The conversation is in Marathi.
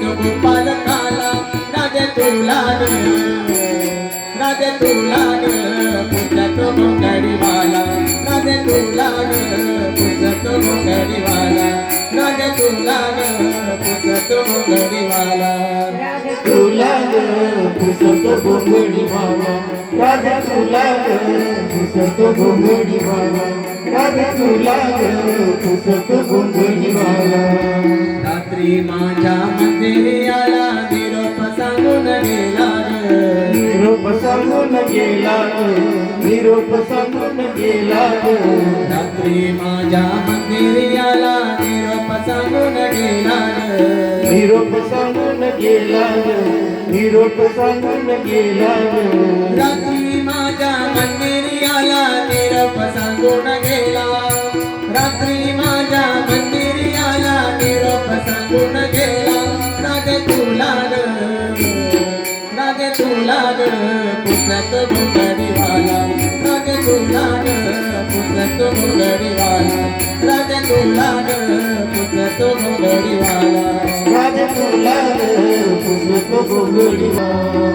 तो गोपाल काला राजे तुला ग राजे तुला ग पुजत गोंगडीवाला राजे तुला ग पुजत गोंगडीवाला राजे तुला ग पुजत गोंगडीवाला तुला ग राजा तुला ग पुसत घोंगडी मामा राजा तुला ग रात्री माझ्या मंदिरी आला निरोप सांगून गेला निरोप सांगून गेला निरोप सांगून गेला रात्री माझ्या मंदिरी आला निरोप सांगून गेला निरोप सांगून गेला निरोप सांगून गेला रात्री माझ्या मंदिरी आला निरोप सांगून गेला गुण गेला? राजे तुला ग राजे तुला ग पुसत भुंगरीवाला राजे तुला ग पुसत भुंगरीवाला राजे तुला ग पुसत भुंगरीवाला राजा तुला ग पुसत घोंगडी मामा